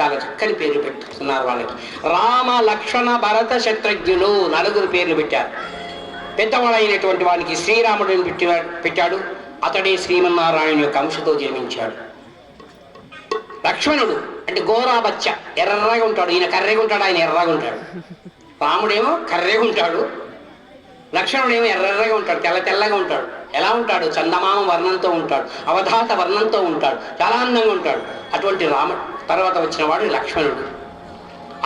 చాలా చక్కని పేరు పెట్టుతున్నారు వాళ్ళకి. రామ లక్ష్మణ భరత శత్రుఘ్నులు నలుగురు పేర్లు పెట్టారు. పెద్దవాడైనటువంటి వానికి శ్రీరాముడిని పెట్టి పెట్టాడు. అతడే శ్రీమన్నారాయణ యొక్క అంశతో జన్మించాడు. లక్ష్మణుడు అంటే గోరాబచ్చ ఎర్రగా ఉంటాడు. ఈయన కర్రెగా ఉంటాడు ఆయన ఎర్రగా ఉంటాడు. రాముడేమో కర్రెగా ఉంటాడు. లక్ష్మణుడేమో ఎర్రగా ఉంటాడు తెల్ల తెల్లగా ఉంటాడు. ఎలా ఉంటాడు? చందమామ వర్ణంతో ఉంటాడు. అవధాత వర్ణంతో ఉంటాడు. చాలా అందంగా ఉంటాడు. అటువంటి రాముడు. తర్వాత వచ్చిన వాడు లక్ష్మణుడు.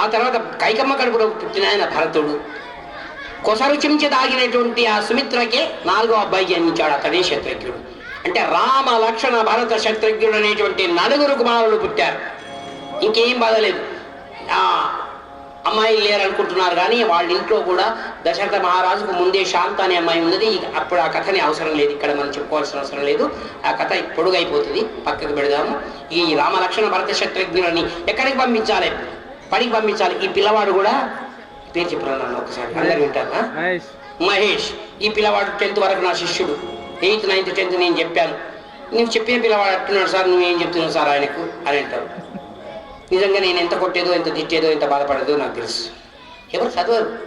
ఆ తర్వాత కైకమ్మ కడుపులో పుట్టిన ఆయన భరతుడు. కొసరుచించి దాగినటువంటి ఆ సుమిత్రకే నాలుగో అబ్బాయి జన్మించాడు అతడే శత్రుఘ్నుడు. అంటే రామ లక్ష్మణ భరత శత్రుఘ్నుడు అనేటువంటి నలుగురు కుమారులు పుట్టారు. ఇంకేం బాధలేదు అమ్మాయిలు లేరు అనుకుంటున్నారు కానీ వాళ్ళ ఇంట్లో కూడా దశరథ మహారాజుకు ముందే శాంత అనే అమ్మాయి ఉన్నది. అప్పుడు ఆ కథని అవసరం లేదు. ఇక్కడ మనం చెప్పుకోవాల్సిన అవసరం లేదు. ఆ కథ పొడుగైపోతుంది. పక్కకు పెడదాము. ఈ రామ లక్ష్మణ భరత శత్రుఘ్నులని ఎక్కడికి పంపించాలి? పడికి పంపించాలి. ఈ పిల్లవాడు కూడా పేరు చెప్పరా నన్ను ఒకసారి? అందరు వింటారా? మహేష్ ఈ పిల్లవాడు టెన్త్ వరకు నా శిష్యుడు. ఎయిత్ నైన్త్ టెన్త్ నేను చెప్పాను. నువ్వు చెప్పిన పిల్లవాడు అంటున్నాడు సార్. నువ్వేం చెప్తున్నావు సార్ ఆయనకు? అని అంటారు. నిజంగా నేను ఎంత కొట్టేదో ఎంత తిట్టేదో ఎంత బాధపడేదో నాకు తెలుసు. ఎవరు చదవరు.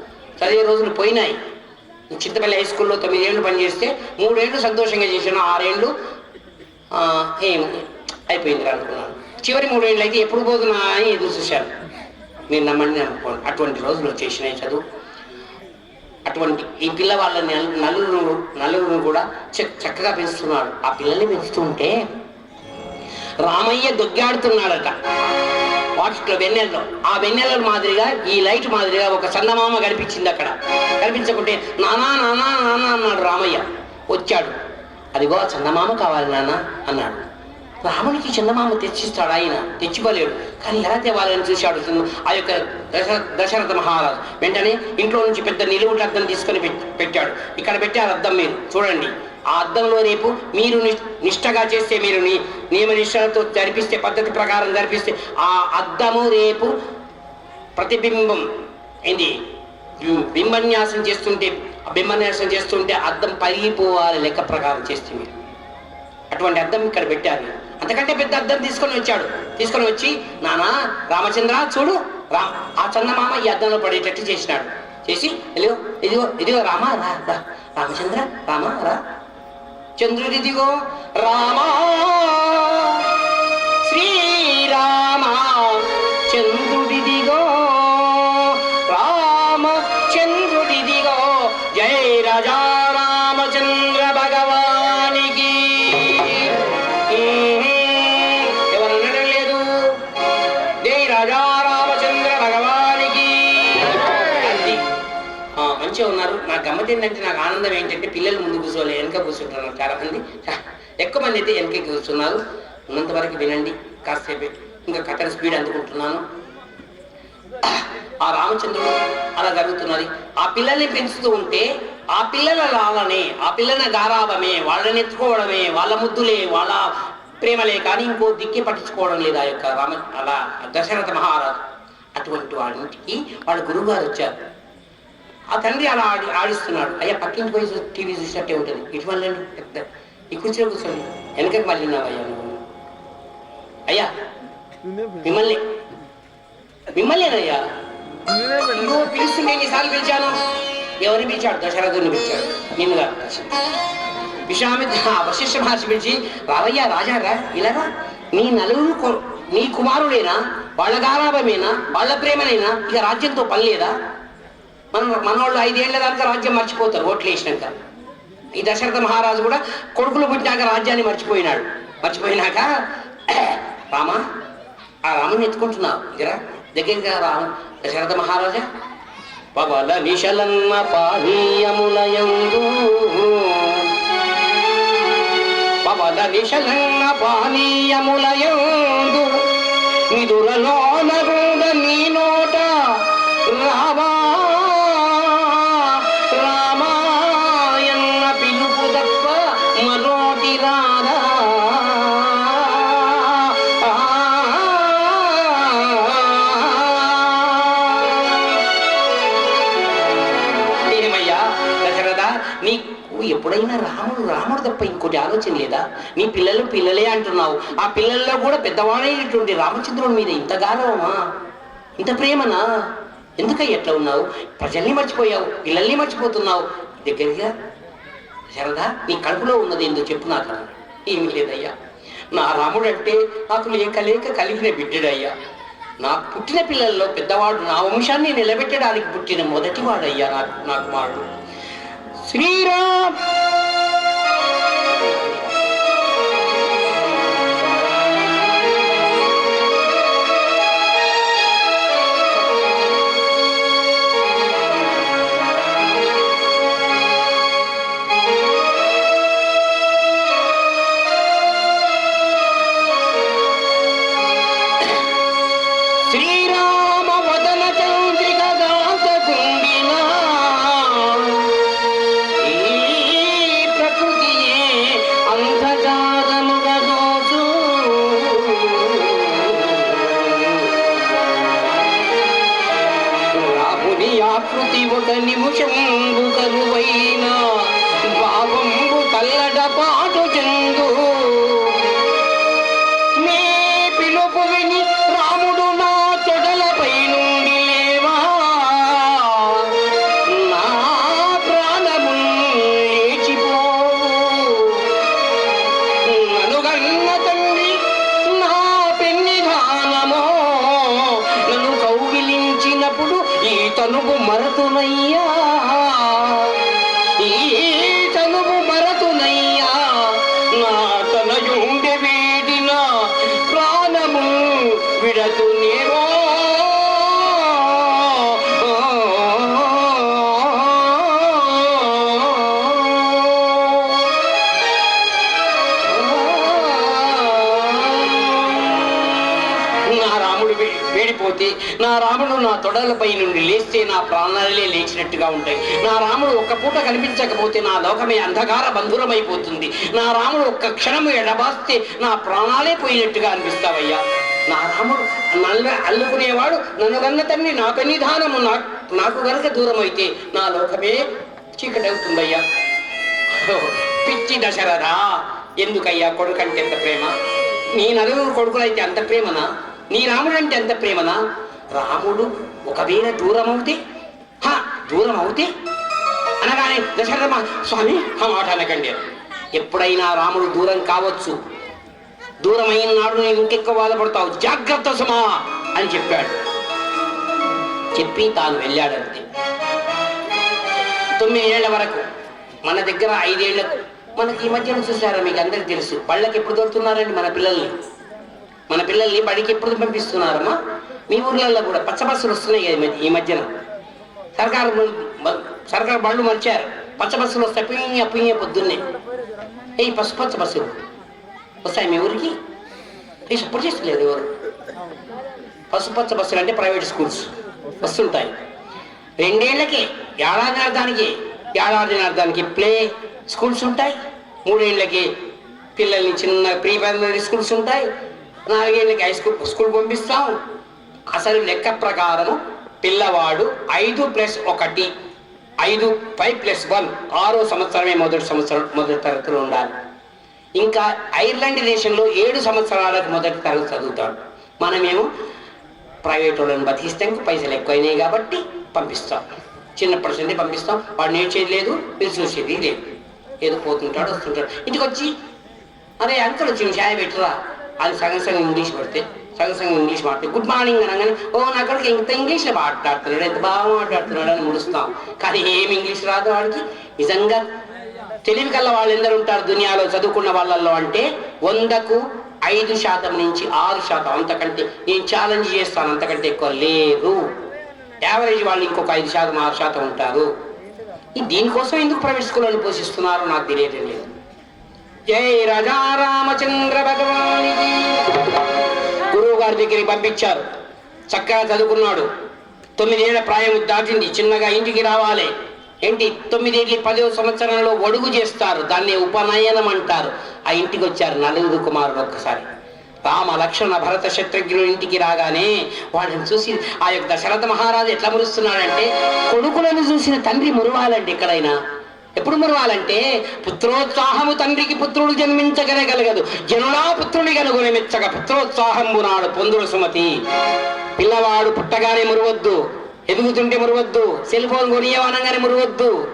చదివే రోజులు పోయినాయి. చింతపల్లి హై స్కూల్లో తొమ్మిదేళ్ళు పనిచేస్తే మూడేళ్ళు సంతోషంగా చేశాను ఆరేళ్ళు ఏం అయిపోయింది అనుకున్నాను. చివరి మూడేళ్ళు అయితే ఎప్పుడు పోతున్నా అని ఎదురు చూశాను. మీరు నమ్మండి అనుకోండి అటువంటి రోజులు వచ్చేసినాయి చదువు. అటువంటి ఈ పిల్ల వాళ్ళ నలుగురు నలుగురు కూడా చక్కగా పెంచుతున్నాడు. ఆ పిల్లల్ని పెంచుతుంటే రామయ్య దొగ్గాడుతున్నాడట. వాటిలో వెన్నెల్లో. ఆ వెన్నెల మాదిరిగా ఈ లైట్ మాదిరిగా ఒక చందమామ కనిపించింది అక్కడ. కనిపించకుంటే నానా నానా నానా అన్నాడు రామయ్య. వచ్చాడు. అదిగో చందమామ కావాలి నాన్న అన్నాడు. రామునికి చందమామ తెచ్చిస్తాడు ఆయన? తెచ్చిపోలేడు కానీ ఎలా తేవాలని చూశాడు ఆ యొక్క దశ దశరథ మహారాజు. వెంటనే ఇంట్లో నుంచి పెద్ద నిలువుట అద్దం తీసుకొని పెట్టాడు. ఇక్కడ పెట్టారు అద్దం మీరు. చూడండి. ఆ అద్దంలో రేపు మీరు ని- నిష్టగా చేస్తే మీరు నియమ నిష్టలతో జరిపిస్తే పద్ధతి ప్రకారం జరిపిస్తే ఆ అద్దము రేపు ప్రతిబింబం. ఏంది? బింబన్యాసం చేస్తుంటే బింబన్యాసం చేస్తుంటే అద్దం పగిలిపోవాలి లెక్క ప్రకారం చేస్తే మీరు. అటువంటి అద్దం ఇక్కడ పెట్టారు. అంతకంటే పెద్ద అద్దం తీసుకొని వచ్చాడు. తీసుకొని వచ్చి నానా రామచంద్ర చూడు రా ఆ చందమామ ఈ అద్దంలో పడేటట్టు చేసినాడు. చేసి ఇదిగో ఇదిగో ఇదిగో రామా రా రామచంద్ర రామా రా చంద్రుడిదిగో రామా ఏంటంటే నాకు ఆనందం ఏంటంటే పిల్లలు ముందు కూర్చోలే వెనక కూర్చుంటున్నారు చాలామంది ఎక్కువ మంది అయితే వెనక కూర్చున్నారు. ఉన్నంతవరకు వినండి కాసేపు ఇంకా కథను స్పీడ్ అందుకుంటున్నాను. ఆ రామచంద్రుడు అలా జరుగుతున్నది. ఆ పిల్లల్ని పెంచుతూ ఉంటే ఆ పిల్లల లాలనే ఆ పిల్లల గారాభమే వాళ్ళని ఎత్తుకోవడమే వాళ్ళ ముద్దులే వాళ్ళ ప్రేమలే కానీ ఇంకో దిక్కి పట్టించుకోవడం లేదు ఆ యొక్క రామ అలా దశరథ మహారాజు. అటువంటి వాడింటికి వాళ్ళ గురువు గారు వచ్చారు. ఆ తండ్రి అలా ఆడి ఆడిస్తున్నాడు. అయ్యా పక్కింటి పోయి టీవీ చూసినట్టే ఉంటుంది. ఇటు మళ్ళీ పెద్ద ఈ కుర్చీలో కూర్చోండి వెనకకి మళ్ళీ అయ్యా నువ్వు. అయ్యా మిమ్మల్ని మిమ్మల్నేనయ్యా? నువ్వు పిలుస్తుంటే ఎన్నిసార్లు పిలిచాను. ఎవరిని పిలిచాడు? దశరథుని పిలిచాడు. నిన్ను కాదు విశ్వామిత్ర వశిష్ఠ మహర్షి పిలిచి రావయ్యా రాజారా ఇలాగా నీ నలుగురు నీ కుమారుడైనా? వాళ్ళ గారాభమేనా? వాళ్ళ ప్రేమనైనా? ఇక రాజ్యంతో పని లేదా? మన మనవాళ్ళు ఐదేళ్ళ దాకా రాజ్యం మర్చిపోతారు ఓట్లు వేసినాక. ఈ దశరథ మహారాజు కూడా కొడుకులు పుట్టినాక రాజ్యాన్ని మర్చిపోయినాడు. మర్చిపోయినాక రామ ఆ రాముని ఎత్తుకుంటున్నావు. ఇదిరా దగ్గరగా రామ. దశరథ మహారాజా. పవల విశలన్న పానీయములయందు పవల విశలన్న పానీయములయందు నిదురలోన తప్ప ఇంకోటి ఆలోచన లేదా? నీ పిల్లలు పిల్లలే అంటున్నావు. ఆ పిల్లల్లో కూడా పెద్దవాడైనటువంటి రామచంద్రుడి మీద ఇంత గారవమా ఇంత ప్రేమనా? ఎందుకయ్య ఎట్లా ఉన్నావు? ప్రజల్ని మర్చిపోయావు పిల్లల్ని మర్చిపోతున్నావు. దగ్గరగా శరదా నీ కడుపులో ఉన్నది ఏందో చెప్పు నాకు. అన్నాడు. ఏమీ లేదయ్యా. నా రాముడు అంటే నాకు లేక లేక కలిగిన బిడ్డడయ్యా. నా పుట్టిన పిల్లల్లో పెద్దవాడు నా వంశాన్ని నిలబెట్టడానికి పుట్టిన మొదటివాడయ్యా నాకు నా కుమారుడు శ్రీరామ్! ఈ తనువు నా తొడలపై నుండి లేస్తే నా ప్రాణాలే లేచినట్టుగా ఉంటాయి. నా రాముడు ఒక్క పూట కనిపించకపోతే నా లోకమే అంధకార బంధురమైపోతుంది. నా రాముడు ఒక్క క్షణము ఎడబాస్తే నా ప్రాణాలే పోయినట్టుగా అనిపిస్తావయ్యా. నా రాముడు నల్ల అల్లుకునేవాడు నన్ను కన్న తండ్రి నా పెన్నిధానము నా నాకు గనక దూరం అయితే నా లోకమే చీకటవుతుందయ్యా. ఓ, పిచ్చి దశరథా ఎందుకయ్యా కొడుకంటే ఎంత ప్రేమ? నీ నలుగురు కొడుకులైతే అంత ప్రేమనా? నీ రాముడు అంటే ఎంత ప్రేమనా? రాముడు ఒకవేళ దూరం అవుతే హా దూరం అవుతే అనగానే దశరథ స్వామి ఆ మాట అనకండి. ఎప్పుడైనా రాముడు దూరం కావచ్చు. దూరం అయిన నాడు నేను ఇంకెక్కువ బాధపడతావు. జాగ్రత్త సుమా అని చెప్పాడు. చెప్పి తాను వెళ్ళాడంతే. తొమ్మిదేళ్ళ వరకు మన దగ్గర ఐదేళ్ళకు మనకి ఈ మధ్యన చూసారా మీకు అందరికి తెలుసు. పళ్ళకి ఎప్పుడు దొరుకుతున్నారండి మన పిల్లల్ని? మన పిల్లల్ని బడికి ఎప్పుడు పంపిస్తున్నారమ్మా? మీ ఊర్లలో కూడా పచ్చ బస్సులు వస్తున్నాయి కదా ఈ మధ్యన. సర్కారు సర్కారు బళ్ళు మర్చారు పచ్చ బస్సులు వస్తాయి పుయ్య పుయ్య పొద్దున్నే. ఏ పసు పచ్చ బస్సులు. వస్తాయి మీ ఊరికి? ఏ సపోర్ట్ చేస్తలేదు ఎవరు? పసుపచ్చ బస్సులు అంటే ప్రైవేట్ స్కూల్స్. వస్తుంటాయి. రెండేళ్ళకి ఏడాది అర్థానికి ఏడాది అర్థానికి ప్లే స్కూల్స్ ఉంటాయి. మూడేళ్ళకి పిల్లల్ని చిన్న ప్రీ ప్రైమరీ స్కూల్స్ ఉంటాయి. నాలుగేళ్ళకి హై స్కూల్ స్కూల్ పంపిస్తాం. అసలు లెక్క ప్రకారం పిల్లవాడు ఐదు ప్లస్ ఒకటి ఐదు ఫైవ్ ప్లస్ వన్ ఆరో సంవత్సరమే మొదటి సంవత్సరం మొదటి తరగతిలో ఉండాలి. ఇంకా ఐర్లాండ్ దేశంలో ఏడు సంవత్సరాలకు మొదటి తరగతి చదువుతాడు. మనమేమో ప్రైవేట్ వాళ్ళని బతికిస్తే ఇంకా పైసలు ఎక్కువైనాయి కాబట్టి పంపిస్తాం. చిన్నప్పటి నుండి పంపిస్తాం. వాడు నేర్చేది లేదు మీరు చూసేది లేదు. ఏదో పోతుంటాడు వస్తుంటాడు. ఇంటికి వచ్చి అరే అంకల్ వచ్చి చాయ్ పెట్టరా? అది సగం సగం ఇంగ్లీష్ పడితే సగం సగం ఇంగ్లీష్ మాట్లాడితే గుడ్ మార్నింగ్ అనగానే ఓ నా కొడుకు ఇంత ఇంగ్లీష్లో మాట్లాడుతున్నాడు ఎంత బాగా మాట్లాడుతున్నాడు అని ముడుస్తాం కానీ ఏమి ఇంగ్లీష్ రాదు వాడికి నిజంగా తెలివి కల్ల వాళ్ళు ఎందరు ఉంటారు దునియాలో చదువుకున్న వాళ్ళల్లో అంటే వందకు ఐదు శాతం నుంచి ఆరు శాతం అంతకంటే నేను ఛాలెంజ్ చేస్తాను అంతకంటే ఎక్కువ లేరు యావరేజ్ వాళ్ళు ఇంకొక ఐదు శాతం ఆరు శాతం ఉంటారు దీనికోసం ఎందుకు ప్రైవేట్ స్కూళ్ళని పోషిస్తున్నారో నాకు తెలియటం జై రాజా రామచంద్ర భగవానికి గురువు గారి దగ్గరికి పంపించారు. చక్కగా చదువుకున్నాడు. తొమ్మిదేళ్ళ ప్రాయం దాటింది. చిన్నగా ఇంటికి రావాలి. ఏంటి? తొమ్మిదేళ్ళు పదో సంవత్సరంలో ఒడుగు చేస్తారు. దాన్ని ఉపనయనం అంటారు. ఆ ఇంటికి వచ్చారు నలుగురు కుమారుడు ఒక్కసారి. రామ లక్ష్మణ భరత శత్రుఘ్నుడు ఇంటికి రాగానే వాళ్ళని చూసి ఆ యొక్క దశరథ మహారాజు ఎట్లా మురుస్తున్నాడంటే కొడుకులను చూసిన తండ్రి మురవాలండి ఎక్కడైనా. ఎప్పుడు మురవాలంటే పుత్రోత్సాహము తండ్రికి పుత్రుడు జన్మించగలగలగదు. జనులా పుత్రుని కనుగొని మెచ్చగా పుత్రోత్సాహంబు నాడు పొందుడు సుమతి. పిల్లవాడు పుట్టగానే మురవద్దు. ఎదుగుతుంటే మురవద్దు. సెల్ ఫోన్ కొనియవనగానే మురవద్దు.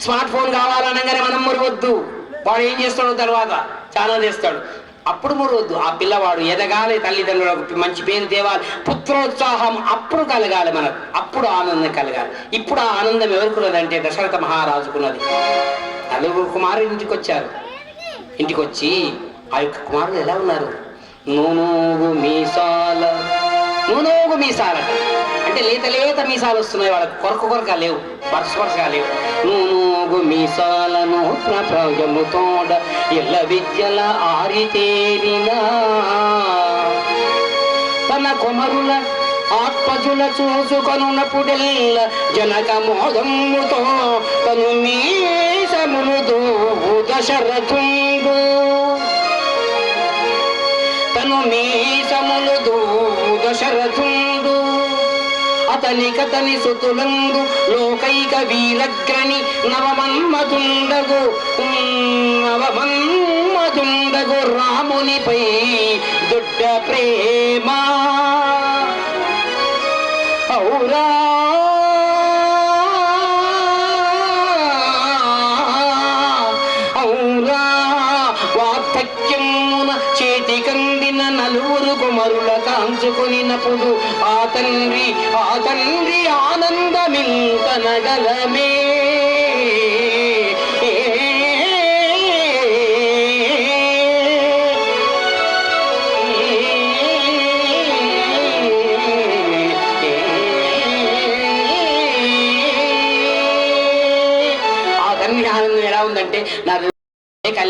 స్మార్ట్ ఫోన్ కావాలనగానే మనం మురవద్దు. వాడు ఏం చేస్తాడు తర్వాత చాలా చేస్తాడు. అప్పుడు మురవద్దు ఆ పిల్లవాడు ఎదగాలి తల్లిదండ్రులకు మంచి పేరు తేవాలి. పుత్రోత్సాహం అప్పుడు కలగాలి మనకు. అప్పుడు ఆనందం కలగాలి. ఇప్పుడు ఆ ఆనందం ఎవరికున్నదంటే దశరథ మహారాజుకున్నది. నలుగురు కుమారులు ఇంటికి వచ్చారు ఇంటికి వచ్చి ఆ యొక్క కుమారులు ఎలా ఉన్నారు? నూనూగు మీసాల. నూనూగు మీసాలట. అంటే లేత లేత మీసాలు వస్తున్నాయి వాళ్ళకి. కొరక కొరక లేవు. వరుస వరుసగా లేవు. నాగు మీసాలను ప్రజము తోడ ఎల్ల విద్యల ఆరితేరినా తన కొమరుల ఆత్మజుల చూసుకొనున్నప్పుడెల్ల జనక మోదమ్ముతో తను మీసములు దశరథుండు తను మీసములు దశరథుండు అతని కతని సుతులందు లోకైక వీరగ్రని నవమన్మతుండగు నవమన్మతుండగు రామునిపై దొడ్డ ప్రేమ. ఔరా కుమరుల ఆ తండ్రి ఆ తండ్రి ఆనందమింత నగలమే.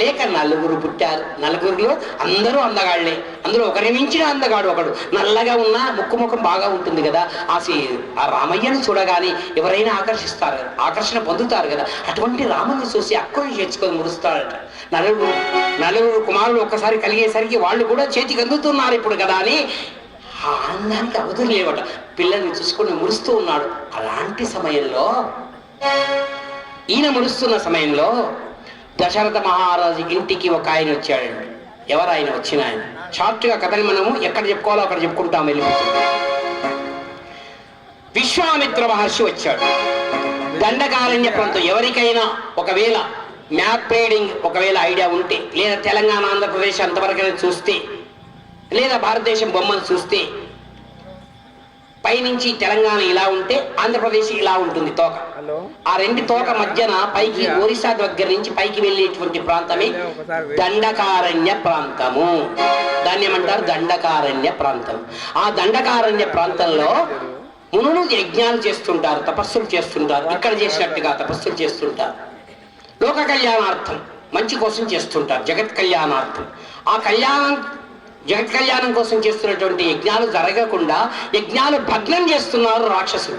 లేక నలుగురు పుట్టారు. నలుగురిలో అందరూ అందగాళ్ళే. అందులో ఒకరి మించిన అందగాడు ఒకడు. నల్లగా ఉన్న ముక్కు ముఖం బాగా ఉంటుంది కదా. ఆ సి ఆ రామయ్యను చూడగానే ఎవరైనా ఆకర్షిస్తారు. ఆకర్షణ పొందుతారు కదా. అటువంటి రాముని చూసి అక్కని చేర్చుకొని ముడుస్తాడట. నలుగురు నలుగురు కుమారులు ఒక్కసారి కలిగేసరికి వాళ్ళు కూడా చేతికి అందుతున్నారు ఇప్పుడు కదా అని ఆనందానికి అవధులు లేవట. పిల్లల్ని చూసుకొని మురుస్తూ ఉన్నాడు. అలాంటి సమయంలో ఈయన మురుస్తున్న సమయంలో దశరథ మహారాజు ఇంటికి ఒక ఆయన వచ్చాడు. ఎవరు ఆయన వచ్చిన ఆయన? షార్ట్గా కథని మనము ఎక్కడ చెప్పుకోవాలో అక్కడ చెప్పుకుంటాం వెళ్ళిపోతుంది విశ్వామిత్ర మహర్షి వచ్చాడు. దండకారణ్య ప్రాంతం ఎవరికైనా ఒకవేళ మ్యాప్ రీడింగ్ ఒకవేళ ఐడియా ఉంటే లేదా తెలంగాణ ఆంధ్రప్రదేశ్ అంతవరకైనా చూస్తే లేదా భారతదేశం బొమ్మను చూస్తే పైనుంచి తెలంగాణ ఇలా ఉంటే ఆంధ్రప్రదేశ్ ఇలా ఉంటుంది తోక. ఆ రెండు తోక మధ్యన పైకి ఒరిస్సా దగ్గర నుంచి పైకి వెళ్ళేటువంటి ప్రాంతమే దండకారణ్య ప్రాంతము. దాన్ని ఏమంటారు? దండకారణ్య ప్రాంతం. ఆ దండకారణ్య ప్రాంతంలో మునులు యజ్ఞాలు చేస్తుంటారు తపస్సులు చేస్తుంటారు. ఇక్కడ చేసినట్టుగా తపస్సులు చేస్తుంటారు. లోక కళ్యాణార్థం మంచి కోసం చేస్తుంటారు జగత్ కళ్యాణార్థం. ఆ కళ్యాణం జగత్ కళ్యాణం కోసం చేస్తున్నటువంటి యజ్ఞాలు జరగకుండా యజ్ఞాలు భగ్నం చేస్తున్నారు రాక్షసులు.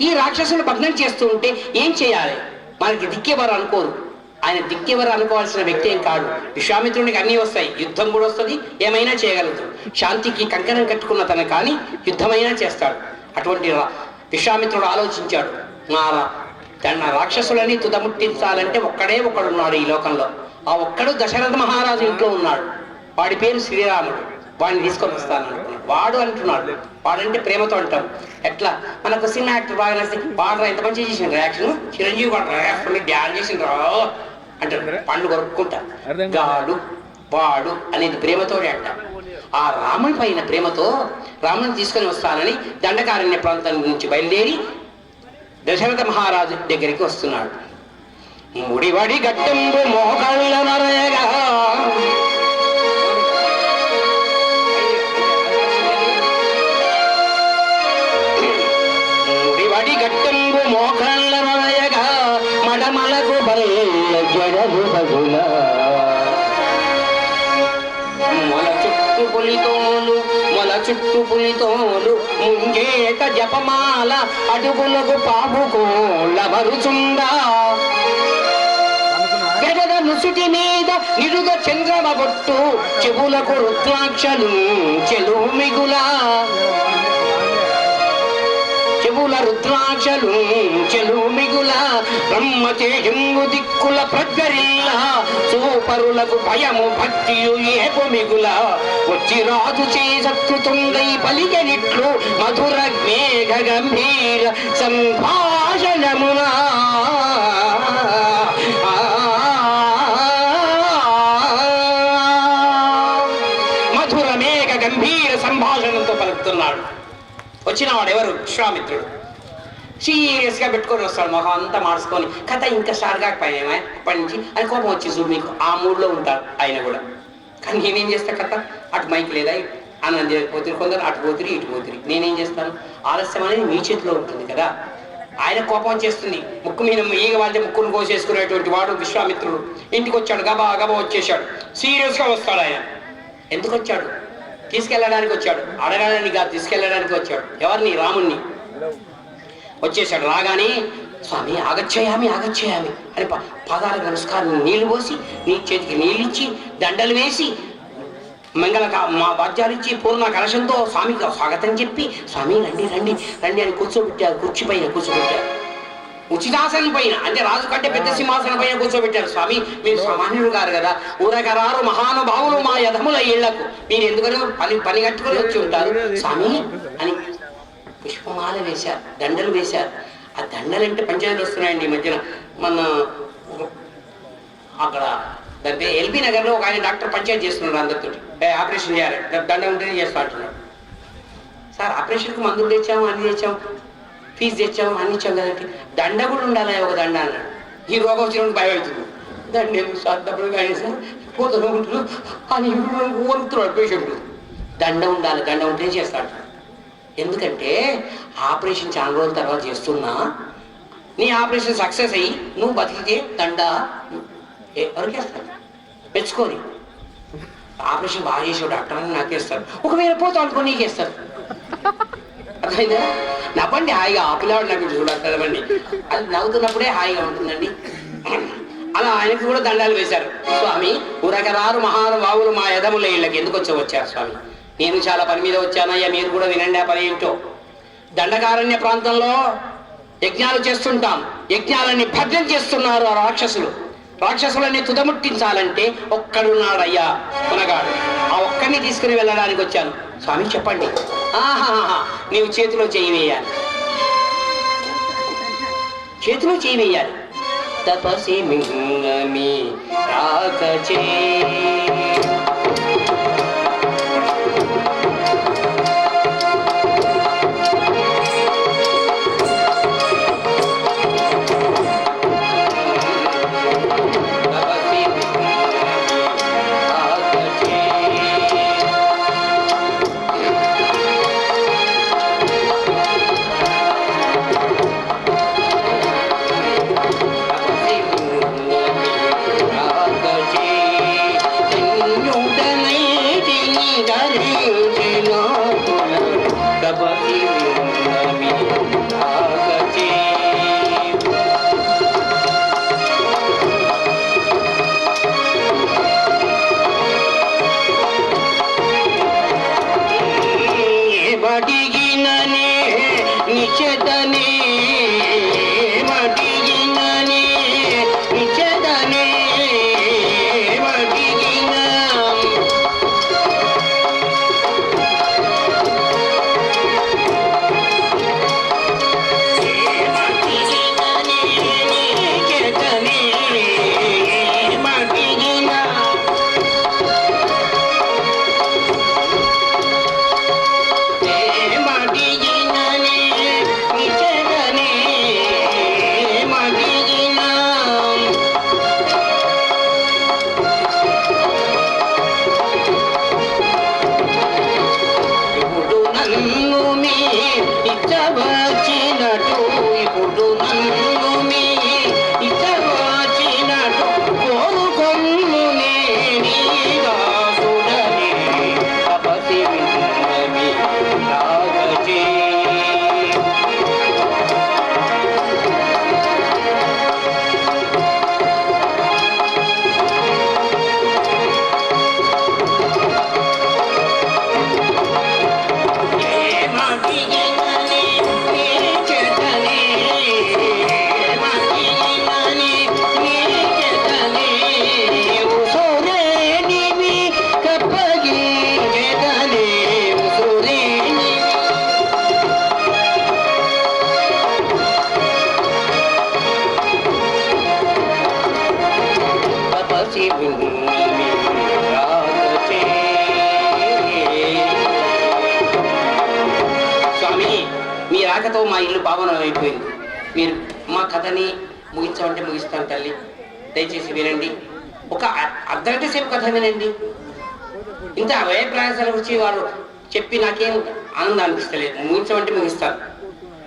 ఈ రాక్షసులు భగ్నం చేస్తూ ఉంటే ఏం చేయాలి? మనకి దిక్కేవారు అనుకోరు. ఆయన దిక్కేవారు అనుకోవాల్సిన వ్యక్తి ఏం కాడు? విశ్వామిత్రునికి అన్నీ వస్తాయి. యుద్ధం కూడా వస్తుంది. ఏమైనా చేయగలుగుతాడు. శాంతికి కంకణం కట్టుకున్న తన కానీ యుద్ధమైనా చేస్తాడు. అటువంటి రా- విశ్వామిత్రుడు ఆలోచించాడు. మా తన రాక్షసులని తుదముట్టించాలంటే ఒక్కడే ఒకడున్నాడు ఈ లోకంలో. ఆ ఒక్కడు దశరథ మహారాజు ఇంట్లో ఉన్నాడు. వాడి పేరు శ్రీరాముడు. వాడిని తీసుకొని వస్తాను. వాడు అంటున్నాడు. వాడంటే ప్రేమతో అంటాం. ఎట్లా? మనకు సినిమా యాక్టర్ బాగా నచ్చి వాడు ఎంత మంచి చేసిన రియాక్షన్ చిరంజీవి వాడు రియాక్షన్ డ్యాన్స్ చేసిన అంటారు పండు కొరుక్కుంటా. గాడు వాడు అనేది ప్రేమతోనే అంట ఆ రాముని పైన ప్రేమతో రాముని తీసుకొని వస్తానని దండకారణ్య ప్రాంతం నుంచి బయలుదేరి దశరథ మహారాజు దగ్గరికి వస్తున్నాడు. ముడివడి గట్టెంబు మోకళ్ళ నరయగా. మొల ముంగేక జపమాల అడుగులకు పాపుకోళ్ళ మరుచుండా. నుసుటి మీద నిరుగ చంద్రమ బొట్టు చెవులకు రుద్రాక్షలు చెలు మిగులా చెవుల రుద్రాక్షలు చెలు మిగుల బ్రహ్మ తేజంగు దిక్కుల ప్రజ్వరిల్ల సోపరులకు భయము భక్తియు ఏపు మిగుల. వచ్చి రాజు చే సత్కృతుంగై పలికెనిట్లు మధుర మేఘ గంభీర సంభాషణమునా. వచ్చినవాడు ఎవరు విశ్వామిత్రుడు. సీరియస్గా పెట్టుకొని వస్తాడు మొహం అంతా మార్చుకొని కథ ఇంకా స్టార్ట్ కాకపోయినా అప్పటి నుంచి అని కోపం వచ్చి చూడు ఆ మూడ్లో ఉంటారు ఆయన కూడా. కానీ నేనేం చేస్తా కథ? అటు మైక్ లేదా అన్నం పోతురు కొందరు అటు పోతురు ఇటు పోతురు. నేనేం చేస్తాను? ఆలస్యం అనేది మీ చేతిలో ఉంటుంది కదా. ఆయన కోపం చేస్తుంది. ముక్కు మీద ఈగ వాళ్ళ ముక్కును కోసేసుకునేటువంటి వాడు విశ్వామిత్రుడు. ఇంటికి వచ్చాడు గబా గబా వచ్చేసాడు సీరియస్గా వస్తాడు ఆయన. ఎందుకు వచ్చాడు తీసుకెళ్ళడానికి వచ్చాడు. అడగడానికి కాదు తీసుకెళ్ళడానికి వచ్చాడు. ఎవరిని? రాముణ్ణి. వచ్చేసాడు రాగానే స్వామి ఆగచ్చేయామి ఆగచ్చేయామి అని పాదాల పాదాలకు నమస్కారం. నీళ్ళు పోసి నీ చేతికి నీళ్ళు ఇచ్చి దండలు వేసి మంగళ మా బాధ్యాలు ఇచ్చి పూర్ణ కలశంతో స్వామికి స్వాగతం చెప్పి స్వామి రండి రండి రండి అని కూర్చోబెట్టారు. కుర్చీ పైన కూర్చోబెట్టారు. ఉచితాసనం పైన అంటే రాజు కంటే పెద్ద సింహాసనం పైన కూర్చోబెట్టారు స్వామి. మీరు సామాన్యుడు గారు కదా. ఊరకరారు మహానుభావులు మా యధముల ఇళ్ళకు. మీరు ఎందుకని పని పని కట్టుకుని వచ్చి ఉంటారు? స్వామి అని పుష్పమాల వేశారు దండలు వేశారు. ఆ దండలు అంటే పంచాయతీలు వస్తున్నాయండి ఈ మధ్యన. మన అక్కడ దాని ఎల్బీ నగర్లో ఒక ఆయన డాక్టర్ పంచాయతీ చేస్తున్నారు అందరితో ఆపరేషన్ చేయాలి. దండ ఉంటేనే చేస్తా అంటున్నాడు సార్ ఆపరేషన్కి మందులు తెచ్చాము అన్ని తెచ్చాము. ఫీజు తెచ్చాము అన్ని ఇచ్చాం కదంటే దండ కూడా ఉండాలి ఒక దండ అన్నాడు. ఈ రోగం వచ్చినప్పుడు భయం అవుతుంది. దండ ఎందుకు కానీ సార్ పోతూ ఉంటారు అని వణుకుతున్నాడు పేషెంట్. దండ ఉండాలి దండ ఉంటే చేస్తాడు. ఎందుకంటే ఆపరేషన్ చాలా రోజుల తర్వాత చేస్తున్నా. నీ ఆపరేషన్ సక్సెస్ అయ్యి నువ్వు బతికితే దండ ఎవరికి మెచ్చుకొని. ఆపరేషన్ బాగా చేసావు డాక్టర్ అని నాకేస్తారు ఒకవేళ పోతా అనుకో నీకేస్తారు అర్థమైందా? నవ్వండి హాయిగా ఆ పిల్లవాడు నవ్వి చూడాలి అది నవ్వుతున్నప్పుడే హాయిగా ఉంటుందండి. అలా ఆయనకి కూడా దండాలు వేశారు. స్వామి ఉరకరారు మహానుభావులు మా యదముల ఇళ్ళకి ఎందుకు వచ్చి వచ్చారు స్వామి? నేను చాలా పని మీద వచ్చానయ్యా మీరు కూడా వినండి ఆ పని ఏంటో. దండకారణ్య ప్రాంతంలో యజ్ఞాలు చేస్తుంటాం. యజ్ఞాలని భద్రం చేస్తున్నారు ఆ రాక్షసులు. రాక్షసులని తుదముట్టించాలంటే ఒక్కడున్నాడయ్యా కొనగాడు ఆ ఒక్కడిని తీసుకుని వెళ్ళడానికి వచ్చాను. స్వామి చెప్పండి. ఆహాహా నీవు చేతిలో చేయి వేయాలి. చేతిలో చేయి వేయాలి. తపసి మింగమి రాక చే మీరు మా కథని ముగించమంటే ముగిస్తాను తల్లి. దయచేసి వినండి. ఒక అర్ధగంట సేపు కథ వినండి. ఇంత వ్యయ ప్రయాసాల గురించి వారు చెప్పి నాకేం ఆనందం అనిపిస్తలేదు. ముగించమంటే ముగిస్తాను.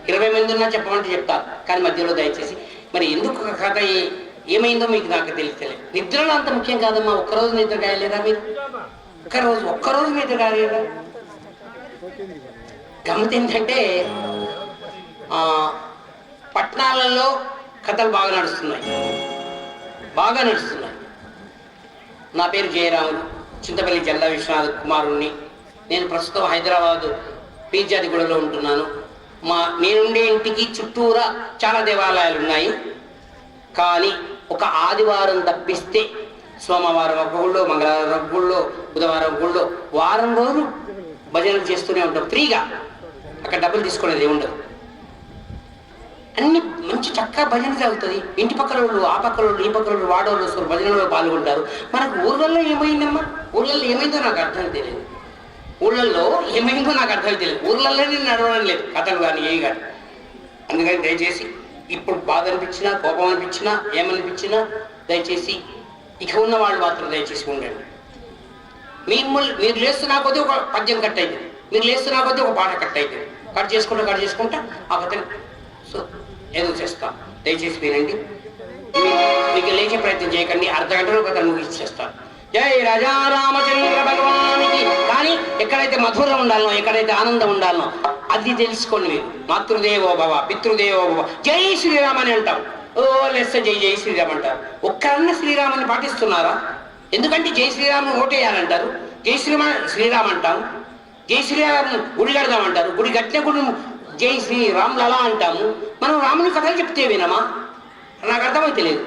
ఇరవై మంది ఉన్నా చెప్పమంటే చెప్తారు కానీ మధ్యలో దయచేసి మరి ఎందుకు ఒక కథ ఏ- ఏమైందో మీకు నాకు తెలియలేదు నిద్రలో అంత ముఖ్యం కాదమ్మా. ఒక్కరోజు నిద్ర కాయలేదా మీరు? ఒక్కరోజు ఒక్కరోజు నిద్ర కాలేదా గమ్మత్ ఏంటంటే పట్టణాలలో కథలు బాగా నడుస్తున్నాయి. బాగా నడుస్తున్నాయి. నా పేరు జయరాములు. చింతపల్లి జల్లా విశ్వనాథ్ కుమారుణ్ణి. నేను ప్రస్తుతం హైదరాబాద్ పీజాదిగూడలో ఉంటున్నాను. మా నేనుండే ఇంటికి చుట్టూరా చాలా దేవాలయాలు ఉన్నాయి కానీ ఒక ఆదివారం తప్పిస్తే సోమవారం ఒక గుళ్ళో మంగళవారం ఒక గుళ్ళో బుధవారం ఒక గుళ్ళో వారం రోజులు భజనలు చేస్తూనే ఉంటాం ఫ్రీగా. అక్కడ డబ్బులు తీసుకునేది ఉండదు అన్ని మంచి చక్కగా భజన జరుగుతుంది. ఇంటి పక్కల వాళ్ళు ఆ పక్కల వాళ్ళు ఈ పక్కల వాళ్ళు వాడవాళ్ళు వస్తారు భజనలో పాల్గొంటారు. మనకు ఊర్లలో ఏమైందమ్మా? ఊళ్ళల్లో ఏమైందో నాకు అర్థం తెలియదు. ఊళ్ళల్లో ఏమైందో నాకు అర్థం తెలియదు. ఊర్లలో నేను నడవడం లేదు కథలు కానీ ఏ కానీ అందుకని దయచేసి ఇప్పుడు బాధ అనిపించినా కోపం అనిపించినా ఏమనిపించినా దయచేసి ఇక ఉన్న వాళ్ళు మాత్రం దయచేసి ఉండండి. మిమ్మల్ని మీరు లేస్తున్నా కొద్దీ ఒక పద్యం కట్ అవుతుంది మీరు లేస్తున్నా కొద్దీ ఒక పాట కట్ అవుతుంది కట్ చేసుకుంటా కట్ చేసుకుంటా ఆ కథని సో ఏదో చేస్తాం. దయచేసి వినండి. మీకు లేచే ప్రయత్నం చేయకండి. అర్ధ గంటలో కథను ముగించేస్తాను జై రాజా రామచంద్ర భగవానికి. కానీ ఎక్కడైతే మధురం ఉండాలనో ఎక్కడైతే ఆనందం ఉండాలనో అది తెలుసుకోండి మీరు. మాతృదేవో భవ పితృదేవో భవ. జై శ్రీరామ్ అని అంటాం. ఓ లెస్స జై జై శ్రీరామ్ అంటారు. ఒక్కరన్న శ్రీరామని పాటిస్తున్నారా? ఎందుకంటే జై శ్రీరామ్ ఓటేయాలంటారు. జై శ్రీరామ శ్రీరామ్ అంటాం. జై శ్రీరామ్ గుడి కడదామంటారు గుడి కట్టిన గుడి జై శ్రీ రామ్ లలా అంటాము. మనం రాముని కథలు చెప్తే వినమా? నాకు అర్థమైతే లేదు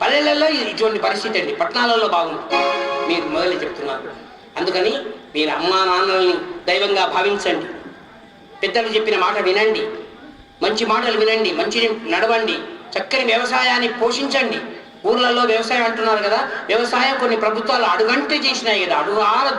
పల్లెలలో ఇటువంటి పరిస్థితి అండి. పట్టణాలలో బాగుంది. మీరు మొదలు చెప్తున్నారు. అందుకని మీరు అమ్మా నాన్నల్ని దైవంగా భావించండి. పెద్దలు చెప్పిన మాట వినండి. మంచి మాటలు వినండి. మంచి నడవండి. చక్కని వ్యవసాయాన్ని పోషించండి. ఊర్లలో వ్యవసాయం అంటున్నారు కదా. వ్యవసాయం కొన్ని ప్రభుత్వాలు అడుగంటే చేసినాయి కదా. అడుగు ఆర